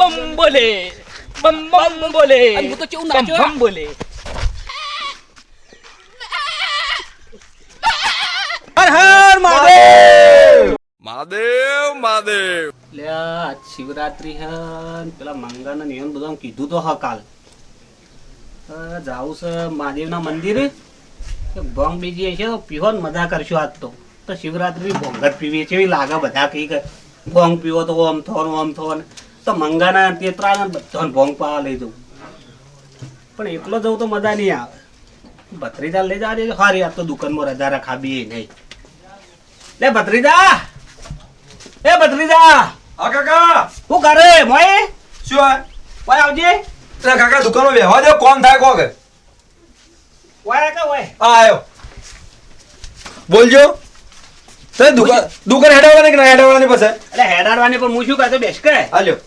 બમ બોલે બમ બમ બોલે હું તો કેવું બમ નાચ્યો બમ બોલે હર હર મહાદેવ મહાદેવ મહાદેવ લે શિવરાત્રી હે પેલા મંગાના નિયમ બધા કીધું તો હા કાલ. જાવું છે મહાદેવના મંદિરે. ભોંગ બીજી છે તો પીવો ને મજા કરશું આજ તો. તો શિવરાત્રી ભોંગ જ પીવી છે એવી લાગે બધા કઈ કે ભોંગ પીવો તો ઓમ થો આમ ઓમ થો ને તો મંગાના તેતરા ને બધાને ભોંગ પાવા લઈ જવું. પણ એકલો જવું તો મજા નહીં આવે. ભત્રીજા લઈ જાજે હારી આ તો દુકાનમાં રજા રખાબી નહીં. લે ભત્રીજા! એ ભત્રીજા! હા કાકા! શું કરે? મોય શું આ ઓય આવજે. એટલે કાકા દુકાનમાં વ્યવહાર દે. કોણ થાય કોકે? ઓય કે ઓય હા આવ્યો બોલજો. તે દુકાન દુકાન હેડાવવાની કે ના હેડાવવાની પછી એટલે હેડાડવાની પણ હું શું કહેતો બેસ કે હાલ્યો.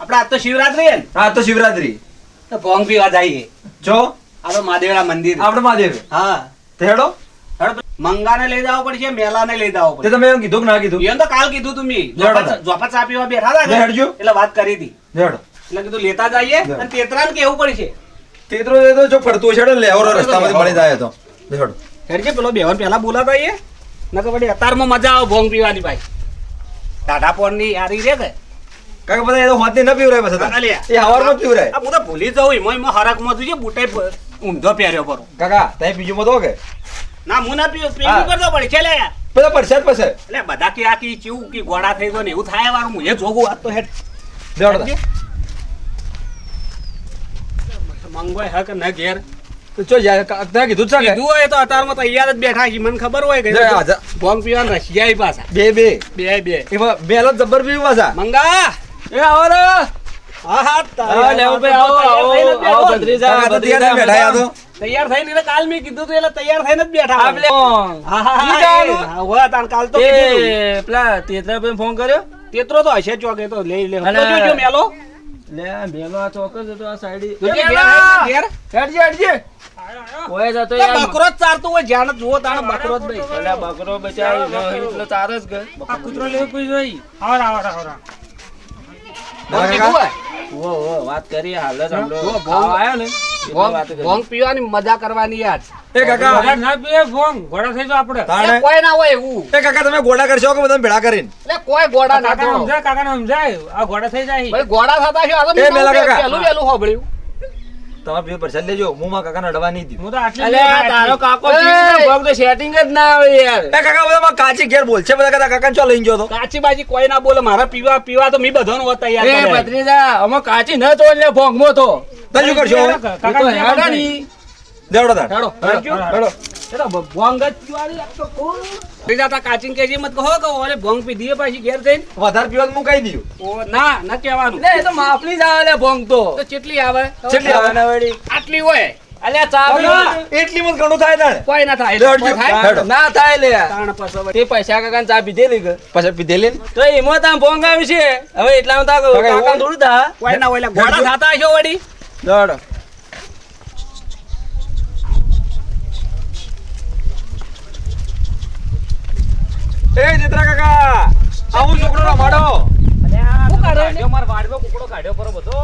આપણે આજ તો શિવરાત્રી હે ને. હા તો શિવરાત્રી. તો ભોંગ પીવા જઈએ જો. આપણે મહાદેવના મંદિર. આપણે મહાદેવ. હા. તે હેડો. હેડો મંગાને લઈ જવો પડશે મેલાને લઈ જવો પડશે તમે એમ કીધું કે ના કીધું? એમ તો કાલ કીધું તું મી. જોપા ચા પીવા બેઠા હતા હેડજો. એટલે વાત કરી હતી. એટલે કીધું લેતા જઈએ. અને તેતરાને કેવું પડશે? તેતરો એ તો જો ફરતું છે લે ઓરો રસ્તામાંથી મળી જાય તો. હેડો. હેડજે પેલો બેવન પેલા બોલાતા આઈએ નકર વળી અતારમાં મજા આવે ભોંગ પીવાની ભાઈ. ટાટા પોરની યારી રે કે? કાકા બધા એ હોતી ન પીવરાય પછી તો. એ હવારમાં પીવરાય. આ બધા ભૂલી જાવ એમાં એમાં હરાકમાં જોઈએ બુટાઈ ઊંધો પહેર્યો પરો. કાકા તઈ બીજું મતો કે? ના હું ના પીવું. પીવું કરતો પડે છે લે. પેલા પરસાદ પછી. એટલે બધા કે આ કી ચીવું કી ગોડા થઈ ગયો ને એવું થાય વારું હું એ જોગું આ તો હેડ લે મંગવાય હક ન ઘેર. તો ચો યાર કા- કીધું છે કે? કીધું હોય તો અતારમાં તૈયાર જ બેઠા છે મને ખબર હોય કે ભોંગ પીવાના રશિયાઈ પાછા. બે બે. બે બે. એમાં બે જબ્બર પીવું પાછા. મંગા! એ આવો રે હા આવો, આવો, જ આવો, બેઠો ભત્રીજા. કાકા તો તૈયાર થઈને બેઠા તો તૈયાર થઈને કાલ મેં કીધું તું એટલે તૈયાર થઈને જ બેઠા હોય. આપણે હા હા ઈ હા જવાનું? એ, હા, હોય, તાણ કાલ તો કીધું તું. એ પેલા તેતરા ભાઈ ફોન કર્યો? તેતરો તો હશે ચોકે તો લઈ લે. જોજો મેલો. લે ભેલો આ ચોક્કસ હતો આ સાઈડ. ઘેર. હેડજે હેડજે. કોઈ જતો તો બકરો ચારતો હોય જ્યાં જુઓ તાણ બકરો જ ભાઈ બકરો ન જ ગયો આ કૂતરો લેવો કોઈ જોઈ? આવરા આવરા આવરા વાત કરી હાલ જ ને ભોંગ પીવાની મજા કરવાની યાર. એ કાકા ના પીએ ભોંગ. ઘોડા થઈ જાવ આપણે. કોઈ ના હોય એવું. એ કાકા તમે ગોડા કરશો કે બધા ભેળા કરીને? એટલે કોઈ ગોડા ના થો. સમજાય કાકાને સમજાય. આ ઘોડા થઈ જાય. ભાઈ ગોડા થતા છે આ તો મેલા કાકા. તમારે બે પરસાદ લેજો. હું મારા કાકાને અડવા નહીં દીધું હું તો આટલી અલે, તારો કાકો ભોંગ તો સેટિંગ જ ના આવે યાર. તા કાકા બધા મારા કાચી ઘેર બોલ છે બધા કદાચ કાકા ચો લઈને ગયો તો? કાચી બાજી કોઈ ના બોલે મારા પીવા પીવા તો મી બધાનો હોત તૈયાર એ. ભત્રીજા અમે કાચી ન તો એટલે ભોગમો તો. તજુ કરશો? કાકા તો હેડા ની. દેવડો હેડો, હેડો. એ ભોંગ જ પીવાની આ કોણ? લઈ જાતા કાચીને કહેજે મત કહો કે ઓલે ભોંગ પીધી હે પાછી ઘેર જઈને વધારે પીવા હું કહી દઉં ઓ ના ના કહેવાનું. લે, એ તો માફલી જ આવે લે ભોંગ તો. તો કેટલી આવે? કેટલી આવે? ના વળી. આટલી હોય? અલ્યા ચા એટલી મત ઘણું થાય તાણે? કોઈ ના થાય લેવડજો. કોઈ થાય? હેડો. ના થાય લે. તાણ પાછો તે પૈસા કાકાને ચા પીધેલી કે? પછી પીધેલી તો એમાં ભોંગ આવ્યું છે. હવે એટલામાં તાર કાકા, કાકા થોડું થાય કોઈ ના હોય એટલે ઘોડા હશો વળી? દોડો એ ચિત્રા કાકા આવું છોકરો રમાડો વાડમાં કુકડો કાઢ્યો પર બધો.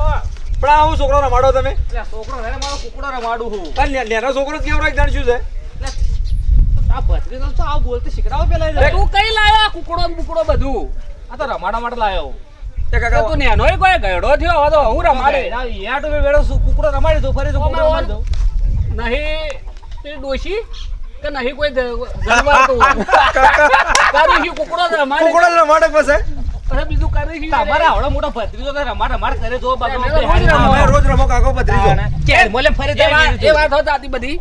પણ આવું છોકરો રમાડો તમે. છોકરો રહે મારો કુકડો રમાડું હું. પણ નેનો છોકરો કેવડો એક જાણ શું છે આ ભત્રી તો આ બોલતી શીખડાવો પેલા તું કઈ લાયા કુકડો ને બુકડો બધું? આ તો રમાડા માટે એટલે કાકા તું નેનોય કોઈ ગયડો થયો? હવે તો હું રમાડે. તો વેળો કુકડો રમાડી દો ફરી તો કુકડો રમાડી દો નહીં તે ડોશી? કે નહીં કોઈ જ- તો કરી છે કુકડો જ રમાડે કુકડો રમાડે પછી. અરે બીજું કરી છે તમારા આવડો મોટો ભત્રીજો તો રમાડ રમાડ કરે જો બાબા અમે રોજ રમો. કાકો પત્રીજો ચાલ મોલે ફરી વાત એ વાત હોત આતી બધી.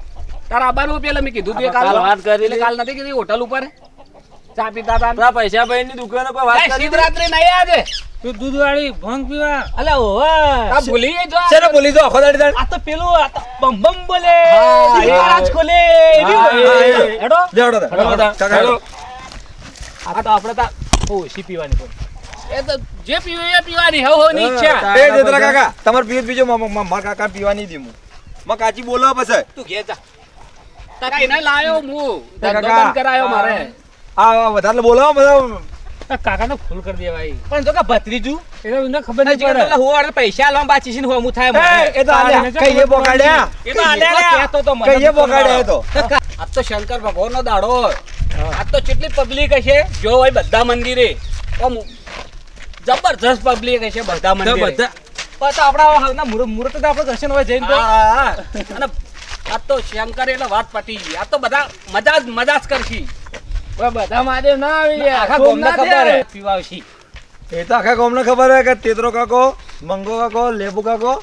તારા આબાનું પેલા મેં કીધું તું કાલ વાત કરી એટલે કાલ નથી કીધી હોટલ ઉપર. ચા પીતા હતા. પૈસા ભાઈ ની દુકાન પર વાત રાત્રે કરી નહીં આજે. તું દૂધ વાળી ભંગ પીવા? અલા ઓવા આ ભૂલી જો છે ભૂલી જો દો આખો દાડી આ તો પેલું આ તો બમ બમ બોલે. હા, રાજ ખોલે. હેડો. હેડો કાકા હેડો. આ તો આપણે તા ઓછી પીવાની પણ. એ તો જે પીવે એ પીવાની હવ હવની ઈચ્છા એ ચિત્રા કાકા તમાર પીવું પીજો મા- મા- કાકા પીવાની નહીં દઉં માં કાચી બોલો પછી. તું ઘેર જા. તારા એને લાયો હું. ધંધો કરાયો મારે. આ વધારે બોલો બધા. કાકાને ફૂલ કરી દેવાય. પણ જો કે ભત્રીજું? એટલે એને ખબર નહીં પડે. હું હોવાળા પૈસા આલવા બાચી છે હું હોમું થાય એ, તો આલે કઈએ બોગાડ્યા? એ તો આલે લે. કહેતો તો મને કઈએ બોગાડ્યા એ તો? આ તો શંકર ભગવાનનો દાડો આ તો કેટલી પબ્લિક હશે? જો ભાઈ બધા મંદિરે. ઓમ જબરજસ્ત પબ્લિક હશે બધા મંદિરે. બધા પણ તો આપણા હાલના મુહૂર્ત તો આપણે દર્શન હોય જઈને તો. અને આ તો શંકર એટલે વાત પટી ગઈ. આ તો બધા મજા જ મજા જ કરશી. બધા મહાદેવ ના આવી આખા ગામને ખબર હે? પીવાવશી. એ તો આખા ગામને ખબર હોય કે તેતરો કાકો મંગો કાકો લેબુ કાકો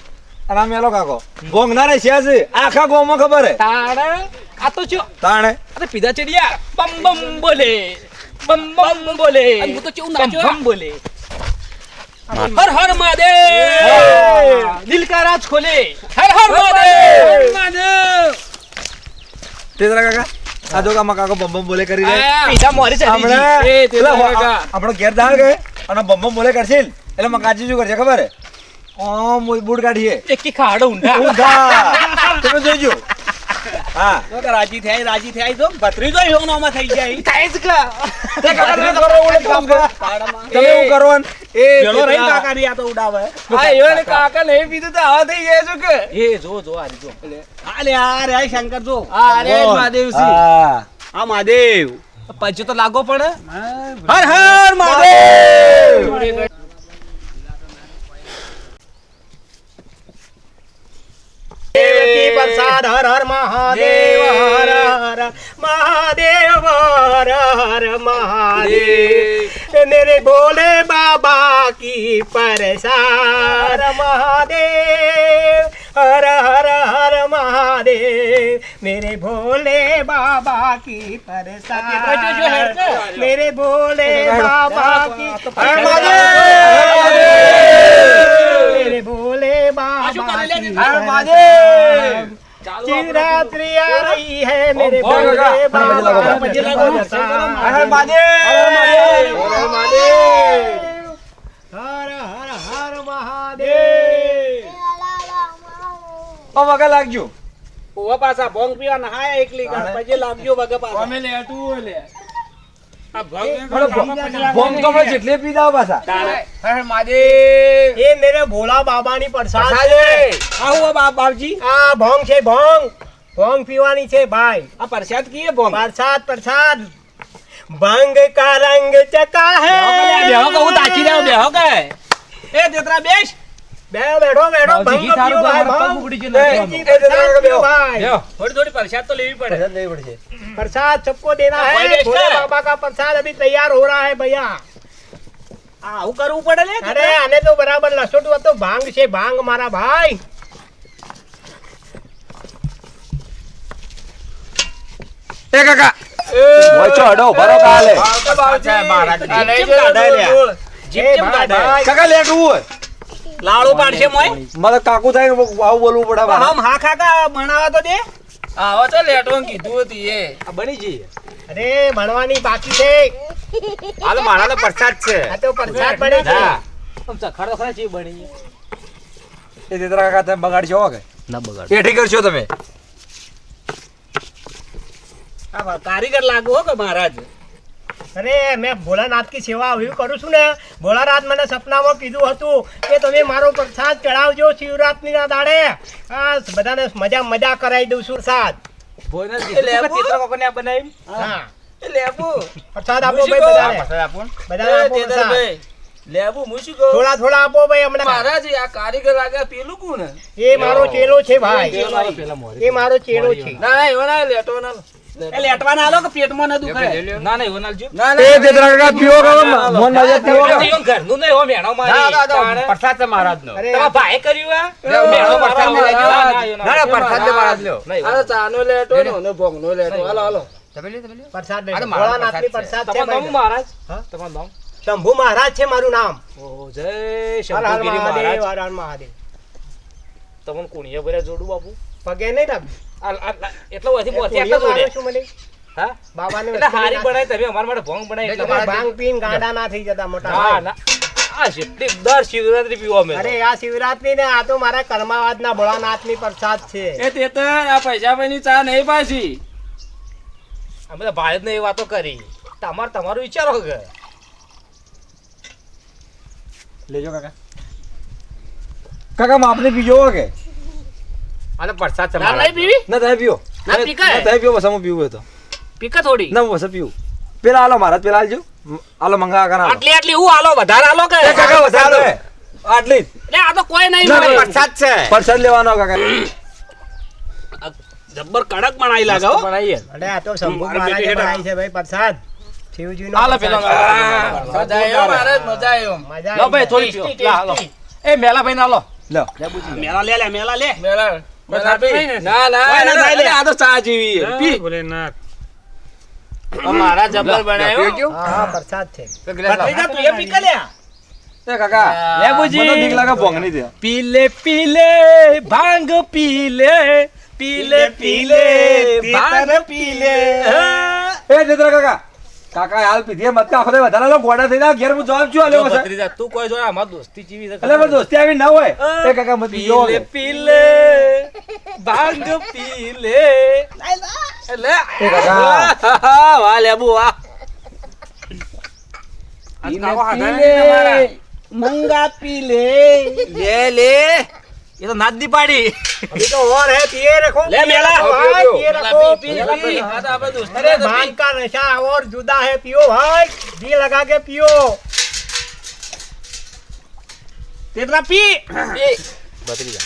અને આ મેલો કાકો. ગોંગના રે છે છે આખા ગામમાં ખબર હે? તાણે? આ તો જો તાણે. અરે પીધા ચડિયા બમ બમ બોલે. બમ બમ બોલે. હું તો બમ નાચ્યો? બમ બોલે. હર હર મહાદેવ. દિલ કા રાજ ખોલે. હર હર મહાદેવ. તેતરા કાકા? આ જો કાકા કાકો બમ બમ બોલે કરી રહ્યા. પીધા મોરી ચડી આપણે ગઈ. એ. આ- આપણો ઘેર દાળ ગયે અને બમ બમ બોલે કરશે. ને, એટલે મકાજી શું કરશે ખબર? હે ઓમ બૂટ કાઢીએ. એકી ખાડો ઊંધા. ઊંધા. તમે જોઈજો હા. તો કે રાજી થાય રાજી થાય તો ભત્રીજો એવો નામાં થઈ જાય થાય જ કા? તે કાકા કરો એવું કામ કરો. તમે એવું કરો એ પેલો રહી કાકા રી તો ઉડાવે. આ એવડે કાકા નહીં પીધું તો આવા થઈ જાય શું કે? એ જો જો આ જો. આ આ રે શંકર જો. આ રે મહાદેવસી હા. આ મહાદેવ. પછી તો લાગો પડે. હર હર મહાદેવ! देव की प्रसाद हर हर महादेव हर हर महादेव हर हर महादेव। मेरे भोले बाबा की प्रसाद महादेव हर हर महादेव मेरे भोले बाबा की प्रसाद मेरे भोले बाबा की હર મહાદેવ! मेरे भोले बाबा की હર મહાદેવ! शिवरात्रि आ रही है मेरे ओम भोले भोले का। हर बाबा बजे की लगो, प्रसाद। હર હર મહાદેવ! હર હર મહાદેવ! હર હર હર મહાદેવ ઓ વગર લાગજો ઓવા પાછા ભોંગ પીવા નહાય એકલી પછી લાગજો વગે પાછા અમે લે તું લે જેટલે પી જાવ પાછા એ મેરે ભોલા બાબા ની પ્રસાદ આવું બાપજી આ ભોંગ છે ભોંગ ભોંગ પીવાની છે ભાઈ આ પ્રસાદ કીએ ભોંગ પ્રસાદ પ્રસાદ ભંગ કા રંગ ચકા હે બેસ बैठो बैठो बैठो भंग पियो भाई भंग એ, એ તેતરા કાકા બેહો. भाई થોડી થોડી પ્રસાદ તો લેવી પડે પ્રસાદ લેવી પડશે. प्रसाद सबको देना भाई है देश भोले का। बाबा का प्रसाद अभी तैयार हो रहा है भैया આ આવું કરવું પડે લે अरे आने तो बराबर लसोट वो तो भांग से भांग मारा भाई એ કાકા વચ્ચો હડો ભરો કાલે જીપ જેમ કાઢાય લે આ. જીપ ए જેમ भाई, કાઢાય. भाई। કાકા લેટવું હોય લાડુ પાડશે મોય? મારે કાકુ થાય આવું બોલવું પડે હમ હા કાકા ભણાવા તો દે. આવો તો લેટવાનું કીધું હતી એ. આ બની જઈએ. અરે ભણવાની બાકી છે. હાલ મારા તો પ્રસાદ છે. આ તો પ્રસાદ બને છે. આમ ચખાડો ખરા છે બની એ દેતરા કાકા તમે બગાડશો કે? ના બગાડ. પેઠી કરશો તમે. કારીગર લાગુ હો કે મહારાજ? અરે મેં ભોળાનાથ કી સેવા આવી કરું છું ને. ભોળાનાથ મને સપનામાં કીધું હતું કે તમે મારો પ્રસાદ ચડાવજો શિવરાત્રીના દાડે. આ બધાને મજા મજા કરાવી દઉં છું પ્રસાદ. થોડા થોડા આપો ભાઈ હમણાં. મહારાજ આ કારીગર લાગે પેલું કોણ? એ મારો ચેલો છે ભાઈ. એ મારો ચેલો છે. ના ના એવો ના લેટો ના એ લેટવાના આલો કે પેટમાં ન દુખે ના ના એવો ના લજો એ તેતરા કાકા પીવો કે મોહન માજા પીવો કે એવો ઘરનું નહીં હો મેણો મારી પ્રસાદ મહારાજ નો તમારા ભાઈ કર્યું આ મેણો પ્રસાદ ને લેજો. ના ના પ્રસાદ મહારાજ લ્યો આ ચાનો લેટો ને ઓનો ભોંગનો લેટો હાલો હાલો પ્રસાદ અરે લઈ મારો ભોળાનાથની પ્રસાદ પ્રસાદ તમારું નામ મહારાજ હા? તમારું નામ શંભુ મહારાજ છે મારું નામ જય શંભુગીરી મહાદેવ મહારાજ હર હર મહાદેવ તમને કોણીએ ભર્યા જોડું બાપુ પગે નહીં આ- એટલો વધી પહોંચી એટલો છું મને હા? બાબાને એટલે હારી બનાવી તમે અમારા માટે ભોંગ બનાવી એટલે તમે ભાંગ પીન ગાંડા ના થઈ જતા મોટા હા ના. આ જેટલી દર શિવરાત્રી પીવો અમે અરે આ શિવરાત્રી ને આ તો મારા કર્માવાદ ના ભોળાનાથની પ્રસાદ છે. એ તેતર આ પૈસા ભાઈ ચા નહીં પાછી. અમે તો ભાઈ ને એ વાતો કરી. તમારે તમારું વિચારો કે. લેજો કાકા. કાકા માપને પીજો કે? અને પ્રસાદ છે ના પીવી? ના તમે પીઓ ના પીકાય. ના તમે પીઓ બસ હું પીવું તો. પીકા થોડી ના બસ પીવું. પેલા આલો મારા પેલા આલજો આલો મંગા કાકા આટલી આટલી હું આલો વધારે આલો કે? કાકા વધારે આટલી જ. આ તો કોઈ નહીં ના, મળે. છે. પરસાદ લેવાનો કાકા. જબ્બર કડક બનાવી લાગે હો. અરે આ તો શંભુ મહારાજે બનાવી છે ભાઈ પ્રસાદ. શિવજીનો હાલો પ્રસાદ. પેલો મજા આવ્યો મહારાજ મજા આવ્યો મજા લો ભાઈ થોડી પીઓ. લા, લો. એ મેલા ભાઈ ના લો. લો મેલા લે લે મેલા લે. મેલા. પી. પી. મારા જબ્બર બનાવ્યો હા પ્રસાદ છે. તું ભોંગની દે. પીલે પીલે ભાંગ પીલે પીલે પીલે ભાંગ પીલે એ જેતરા કાકા કાકા હાલ પીધી મત કા ખોદે વધારે લો ગોડા થઈ જા ઘેર હું જવાબ છું આલ્યો બસ. તું કોઈ જોયા આમાં દોસ્તી જીવી છે એટલે દોસ્તી આવી ના હોય. એ કાકા મત પીઓ લે પીલે ભાંગ પીલે. એટલે એ કાકા. વાહ લેબુ વાહ. મંગા પીલે. લે લે. એ તો નાદી પાડી. અભી તો ઓર હે પીએ રખો. લે મેલા. ભાઈ પીએ રખો પી પી આ તો આપણે દોસ્ત અરે ભાન કા નશા ઓર જુદા હે પીઓ ભાઈ. દી લગા કે પીઓ.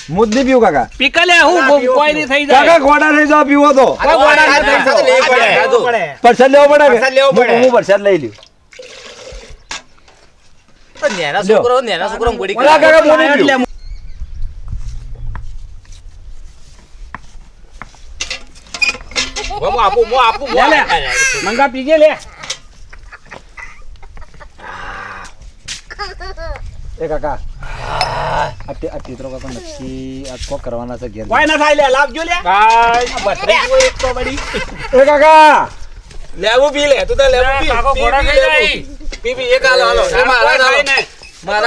મુદ્દી પીઓ કાકા. પીકલે હું કોઈ ની થઈ જાય. કાકા ગોડા લઈ જાવ પીવો તો. કાકા ગોડા લઈ જાવ પરસાદ લેવો પડે પરસાદ લેવો પડે. હું પરસાદ લઈ લ્યો. તો નેરા છોકરો નેરા છોકરો ગોડી કાકા મોની પીઓ. હું આપું હું આપું લે, લે. મંગા પીજે લે. એ કાકા. આ તે- તો કાકા નક્કી આ કો કરવાના છે ઘેર. કોઈ ના થાય લે લાવજો લે. ભત્રીજો એક તો બડી એ કાકા. લેવું પી લે. તું તો લેવું પી કાકો ઘોડા ખાઈ જાય. પી પી એક હાલો હાલો. એમાં હાલો. ભાઈ, ભાઈ, ભાઈ, ને, બોલ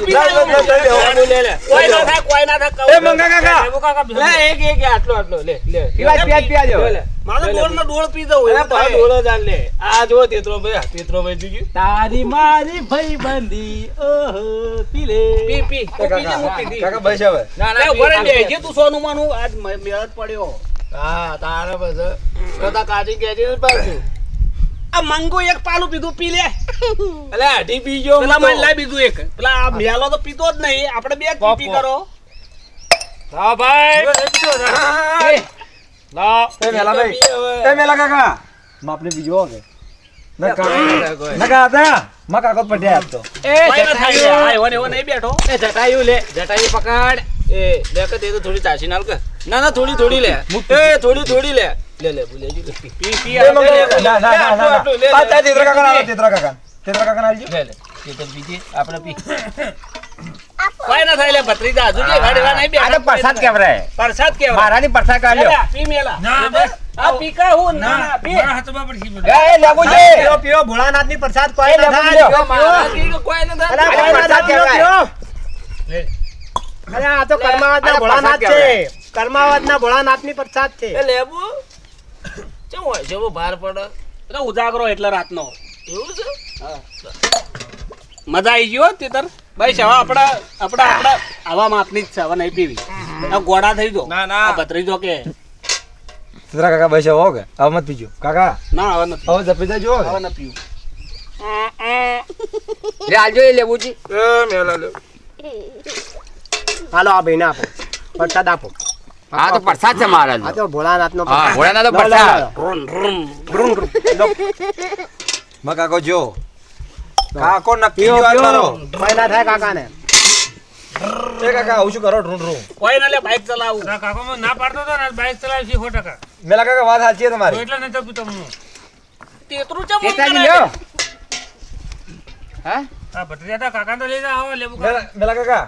પી લે, લે, લે, લે, લે, લે. લે, લે. કોઈ ના થાય કોઈ ના થાય એ મંગા કાકા લેબુ કાકા લે એક એક આટલો આટલો લે લે પીવા, પીવા, પીવા જો. લે, લે. મારો ડોળ નો ડોળ પી દઉં અરે એવું ભાઈ થાય. ડોળો જાન લે આ જો તેતરો ભાઈ તેતરો ભાઈ જોઈ ગયું? તારી મારી ભાઈ બંધી ઓહો પી લે પી પી કાકા કાકા બસ હવે ના ના ઊભો રહી પી, બેસજે તું સોનું માનું આજ મેળ પડ્યો હા તારે બસ કાઢી ગયા પાછું આ મંગો એક પાલું પીધું પી લે. અલે અઢી પી ગયો પેલા. મને લાવી બીજું એક. પેલા આ મેલો તો પીતો જ નહીં. આપણે બે પી કરો. હા ભાઈ. હા. એ મેલા ભાઈ. એ મેલા કાકા. માપને બીજો કે ના લે. લે થોડી ચાસી નાલ કે. ના ના થોડી થોડી લે. એ થોડી થોડી લે. લે લે બોલે જી. પી પી ના ના ના આ તા ચિત્ર કાકા ના ચિત્ર કાકા. ચિત્ર કાકા ના લે લે. ચિત્ર બીજી આપણે પી. કોઈ ના થાય લે ભત્રીજા હજુ કે ગાડીવા નહીં બેઠા. પ્રસાદ કેવરાય. પ્રસાદ કેવરાય. મારાની પ્રસાદ કાલ્યો પી મેલા. ના આ પીકા હું? ના પી. મારા હાથમાં પડશી બોલે એ લાગુ જે. પીઓ પીઓ. ભોળાનાથની પ્રસાદ કોઈ ના થાય. મારા કી કોઈ ના થાય. પ્રસાદ કેવરાય અરે આ તો કર્માવત ના ભોળાનાથ છે. કર્માવત ના ભોળાનાથની પ્રસાદ છે. એ લેબુ? કેમ હોય જેવો ભાર પડે. એટલે ઉજાગરો એટલે રાતનો. એવું છે? મજા આવી ગયો તેતર. ભાઈ હવે આપડા આપડા આપડા આવા માપની જ છે હવે નહીં પીવી. ગોડા થઈ જો. ના, ના. આ ભત્રીજો કે. ચિત્ર કાકા બસ હો કે? હવે મત પીજો. કાકા. ના હવે નથી. હવે જપી દેજો હવે ન પીવું. લે આલજો એ લેબુજી. એ મેલા લે હાલો આ ભાઈને આપો. પ્રસાદ આપો. હા તો પરસાદ છે મારા આ તો ભોળાનાથ નો હા ભોળાનાથ નો પરસાદ. માં કાકો જો. કાકો નક્કી જો આ પીઓ. મારો કોઈ ના થાય કાકા ને એ કાકા આવું શું કરો? ઢૂંઢ ઢૂંઢ કોઈ ના લે બાઈક ચલાવું. ના પાડતો તો ને બાઈક ચલાવી સો ટકા. મેલા કાકા વાત સાચી છે તમારી. એટલે નથી પીતો હું તેતરું ચમ કેતાજી? લ્યો. હા? આ તા કાકા તો લઈ જાવ આવો લેવું મેલા મેલા કાકા.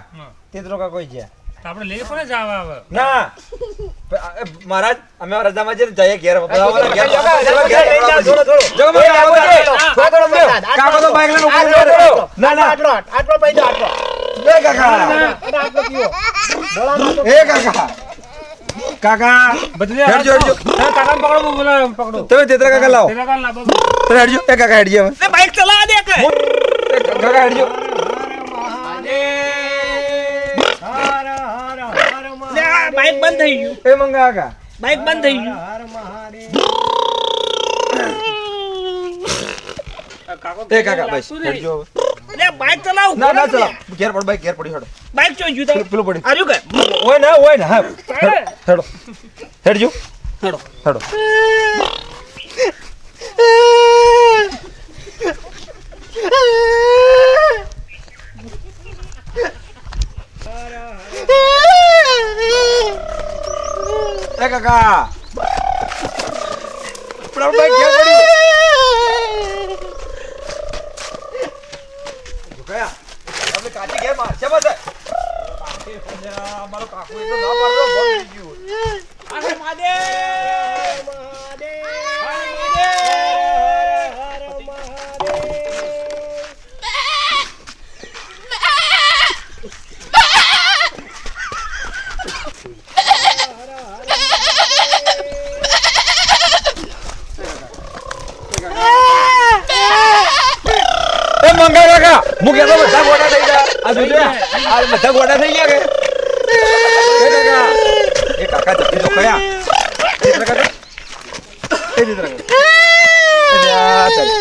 તેતરો કાકો ઈ છે. આપણે લઈ કોને જાવ આવે ના. મહારાજ અમે રજામાં જઈને જઈએ ઘેર. બધા ઘેર. થોડો, થોડો, કાકો છે. કાકો તો બાઈક લઈને. આટલો, ના ના. આટલો આટલો પૈસો આટલો. એ કાકા. આટલો ભોળાનાથ એ કાકા. કાકા. બદલે હેડજો, હેડજો. કાકા પકડો હું બોલાવો, પકડો. તમે તેતરા કાકા લાવો. તેના કાકા લાવો. તમે હેડજો. એ કાકા હેડજો. લે બાઈક ચલાવા દે કાકા હેડજો. હર હર હર બાઈક બંધ થઈ ગયું. એ મંગા કાકા બાઈક બંધ થઈ ગયું. એ કાકા બસ જો હવે. લે બાઈક ચલાવ. ના ના ચલાવ. ઘેર પડ બાઇક ઘેર પડી હડો. બાઈક ચો જુ તારું? પેલું પડી. આર્યું કે ઓય ના ઓય ના હેડો હેડ. હેડજો હેડો. હેડો. એ કાકા. બાઈક ઘેર પડ્યું કયા આપણે કાચી ઘેર મારશે બસ અમારો કાકુ એટલો ના પાડતો બોલ થઈ ગયું અરે મહાદેવ મહાદેવ એ મંગા કાકા હું કહેતો બધા ગોડા થઈ ગયા આ જોજો આ બધા ગોડા થઈ ગયા કે એ કાકા એ કાકા જલ્દી તો કયા ચિત્ર કાકા. એ ચિત્ર કાકા.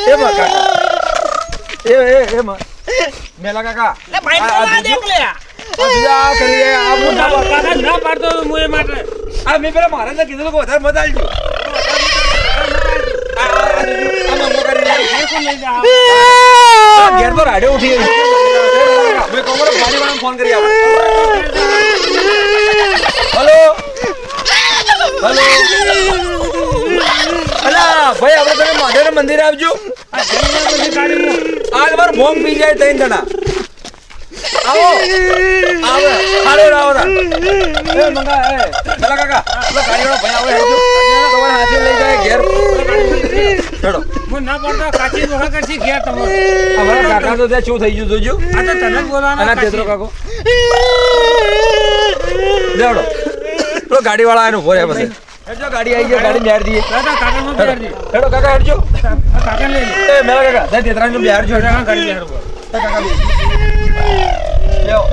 એ. માં કાકા. એ એ એ માં. મેલા કાકા. લે ભાઈ આ- આ ચલાવા દે જોજો. કે લે. આ કરી આ હું ના કાકા ના પાડતો હું એ માટે. આ મેં પેલા મહારાજને કીધું કે વધારે મજા આવી આ- આ- આ જોજો, આ મંગો કરી રહ્યા. એ કોણ લઈ જા? આ ઘેર તો રાડે ઉઠી ગઈ. ફોન કરી આપણે હલો હલો અલા ભાઈ આપણે તમે મહાદેવના મંદિરે આવજો. આજ વાર ભોંગ પી જાય ત્રણ જણા. આવો. આવો. હાલો આવો એ મંગા એ. પેલા કાકા પેલો ગાડીવાળો ભાઈ આવો હેડજો. તમારા હાથે લઈ જાય ઘેર. હેડો હું ના પાડતો કાચી વખત કરશી ગયા તમે અમારા કાકા તો ત્યાં શું થઈ ગયું જોજો? આ તો તને જ બોલવાના અને તેતરો કાકો. લેવડો. તો ગાડી વાળા એનો ભોરે પછી. હેડજો ગાડી આવી ગઈ ગાડી બિહાર દીએ કાકા કાકાને હું બિહાર દીએ હેડો. કાકા હેડજો. કાકા લઈ લે. એ મેલા કાકા દે તેતરા નું બિહાર જો કાકા ગાડી બિહાર કાકા લેવો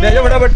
બેજો ફટાફટ